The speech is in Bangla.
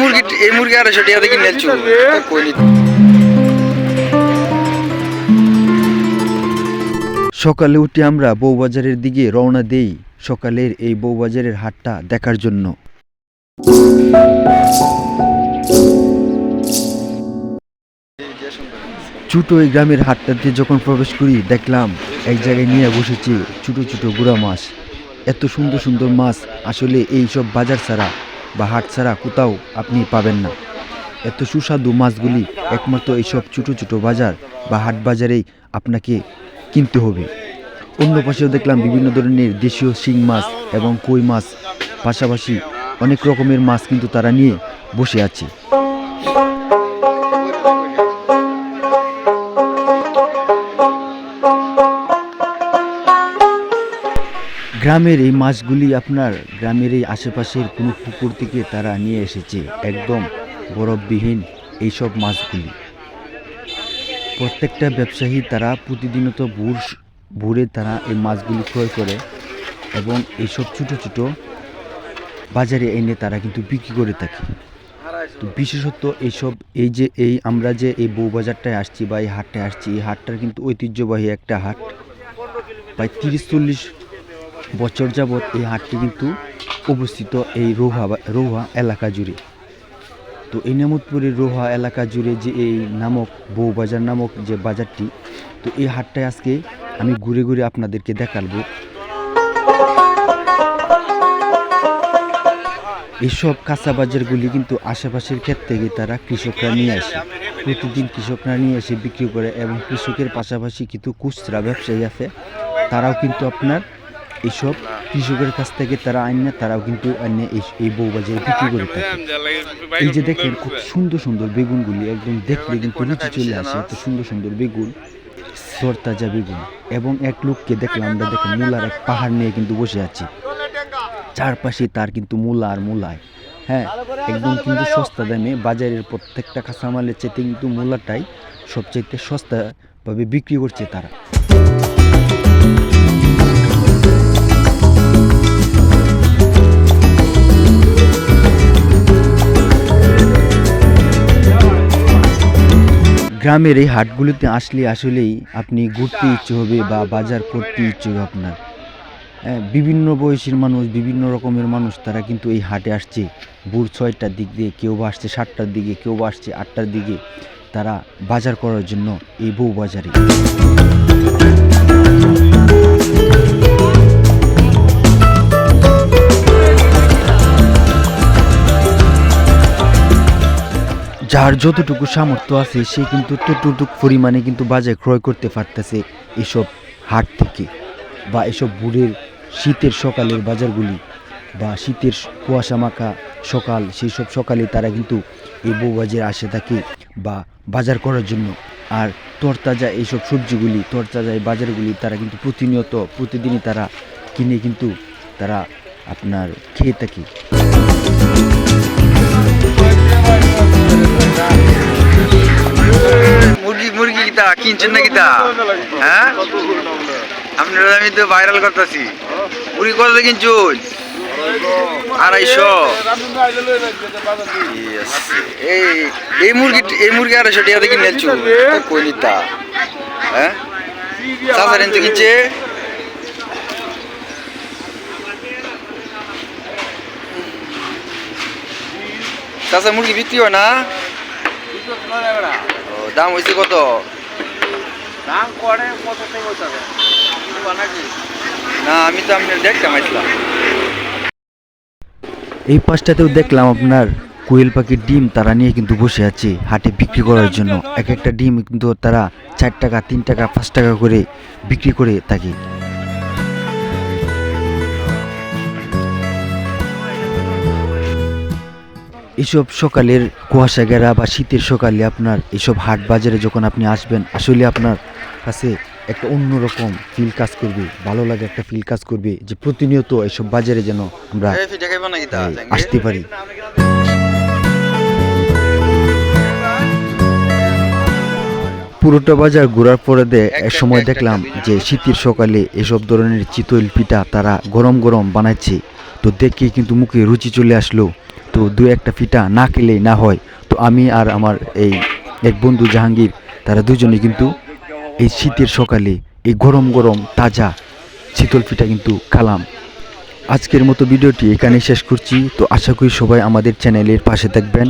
মুরগি এই মুরগি আড়াইশো টাকা দেখি নেলছু সকালে উঠে আমরা বউবাজারের দিকে রওনা দেই সকালের এই বউবাজারের হাটটা দেখার জন্য। ছোট এই গ্রামের হাটটাতে যখন প্রবেশ করি দেখলাম এক জায়গায় নিয়ে বসেছি ছোট ছোট গুড়া মাছ। এত সুন্দর সুন্দর মাছ আসলে এই সব বাজার ছাড়া বা হাট ছাড়া কোথাও আপনি পাবেন না। এত সুস্বাদু মাছগুলি একমাত্র এইসব ছোটো ছোটো বাজার বা হাট বাজারেই আপনাকে কিনতে হবে। অন্য পাশেও দেখলাম বিভিন্ন ধরনের দেশীয় শিং মাছ এবং কই মাছ, পাশাপাশি অনেক রকমের মাছ কিন্তু তারা নিয়ে বসে আছে। গ্রামের এই মাছগুলি আপনার গ্রামের এই আশেপাশের কোনো পুকুর থেকে তারা নিয়ে এসেছে, একদম বরফবিহীন এইসব মাছগুলি। প্রত্যেকটা ব্যবসায়ী তারা প্রতিদিনত ভোর ভোরে তারা এই মাছগুলি ক্রয় করে এবং এইসব ছোট ছোট বাজারে এনে তারা কিন্তু বিক্রি করে থাকে। তো বিশেষত এইসব, এই যে, এই আমরা যে এই বউবাজারটায় আসছি বা এই হাটটায় আসছি, এই হাটটার কিন্তু ঐতিহ্যবাহী একটা হাট। প্রায় তিরিশ চল্লিশ বছর যাবৎ এই হাটটি কিন্তু অবস্থিত এই রোহা রোহা এলাকা জুড়ে। তো এই নেমতপুরের রোহা এলাকা জুড়ে যে এই নামক বউবাজার নামক যে বাজারটি, তো এই হাটটায় আজকে আমি ঘুরে ঘুরে আপনাদেরকে দেখাবো। এইসব কাঁচা বাজারগুলি কিন্তু আশেপাশের ক্ষেত থেকে তারা কৃষকরা নিয়ে আসে। প্রতিদিন কৃষকরা নিয়ে এসে বিক্রি করে এবং কৃষকের পাশাপাশি কিন্তু খুচরা ব্যবসায়ী আছে। তারাও কিন্তু আপনার এইসব কৃষকের কাছ থেকে তারা আইনে তারাও কিন্তু আইনে এই এই বউবাজারে বিক্রি করে থাকে। এই যে দেখেন, খুব সুন্দর সুন্দর বেগুনগুলি একদম দেখলে কিন্তু রুচি চলে আসে, এত সুন্দর সুন্দর বেগুন তরতাজা বেগুন। এবং এক লোককে দেখলাম আমরা, দেখেন, মূলার এক পাহাড় নিয়ে কিন্তু বসে আছে। চারপাশে তার কিন্তু মূলা আর মূলায়। হ্যাঁ একদম কিন্তু সস্তা দামে বাজারের প্রত্যেকটা কাঁচামালের চাইতে কিন্তু মূলাটাই সবচাইতে সস্তাভাবে বিক্রি করছে তারা। গ্রামের এই হাটগুলিতে আসলে আসলেই আপনি ঘুরতে ইচ্ছে হবে বা বাজার করতে ইচ্ছে হবে আপনার। বিভিন্ন বয়সীর মানুষ, বিভিন্ন রকমের মানুষ, তারা কিন্তু এই হাটে আসছে। ভোর ছয়টার দিক দিয়ে কেউ বা আসছে সাতটার দিকে, কেউ বা আসছে আটটার দিকে। তারা বাজার করার জন্য এই বউ বাজারে। যার যতটুকু সামর্থ্য আছে, সে কিন্তু ততটুকু পরিমাণে কিন্তু বাজার ক্রয় করতে পারতেছে এসব হাট থেকে বা এসব বুড়ের শীতের সকালের বাজারগুলি বা শীতের কুয়াশা মাখা সকাল, সেই সব সকালে তারা কিন্তু এই বউবাজারে আসে থাকে বা বাজার করার জন্য। আর তরতাজা এইসব সবজিগুলি, তরতাজা এই বাজারগুলি তারা কিন্তু প্রতিনিয়ত, প্রতিদিনই তারা কিনে কিন্তু তারা আপনার খেয়ে থাকে। কিতা কিনছেন না কিতা হ্যাঁ? আমি তো ভাইরাল করতেছি। মুরগি কত কিনছুন আড়াইশো। এই এই মুরগি এই মুরগি আড়াইশো টাকা নেলছু হ্যাঁ? চাষার কিনছে? চাষা মুরগি বিক্রি হয় না? দাম হয়েছে কত? দাম করে কত থেকে ওইটাবে নাকি? না আমি তো আপনার দেখতাম আসলাম এই পাশটাতেও দেখলাম আপনার কোয়েল পাখির ডিম তারা নিয়ে কিন্তু বসে আছে হাটে বিক্রি করার জন্য। এক একটা ডিম কিন্তু তারা চার টাকা তিন টাকা পাঁচ টাকা করে বিক্রি করে থাকে। এসব সকালের কুয়াশা গেরা বা শীতের সকালে আপনার এসব হাট বাজারে যখন আপনি আসবেন আসলে আপনার কাছে একটা অন্যরকম ফিল কাজ করবে ভালো লাগে একটা ফিল কাজ করবে যে প্রতিনিয়ত এসব বাজারে যেন আমরা আসতে পারি। পুরোটা বাজার ঘোরার পরে দে এক সময় দেখলাম যে শীতের সকালে এসব ধরনের চিতল পিঠা তারা গরম গরম বানাচ্ছে। তো দেখে কিন্তু মুখে রুচি চলে আসলো। তো দু একটা পিঠা না খেলেই না হয়। তো আমি আর আমার এই এক বন্ধু জাহাঙ্গীর তারা দুজনে কিন্তু এই শীতের সকালে এই গরম গরম তাজা শীতল পিঠা কিন্তু খালাম। আজকের মতো ভিডিওটি এখানে শেষ করছি। তো আশা করি সবাই আমাদের চ্যানেলের পাশে থাকবেন।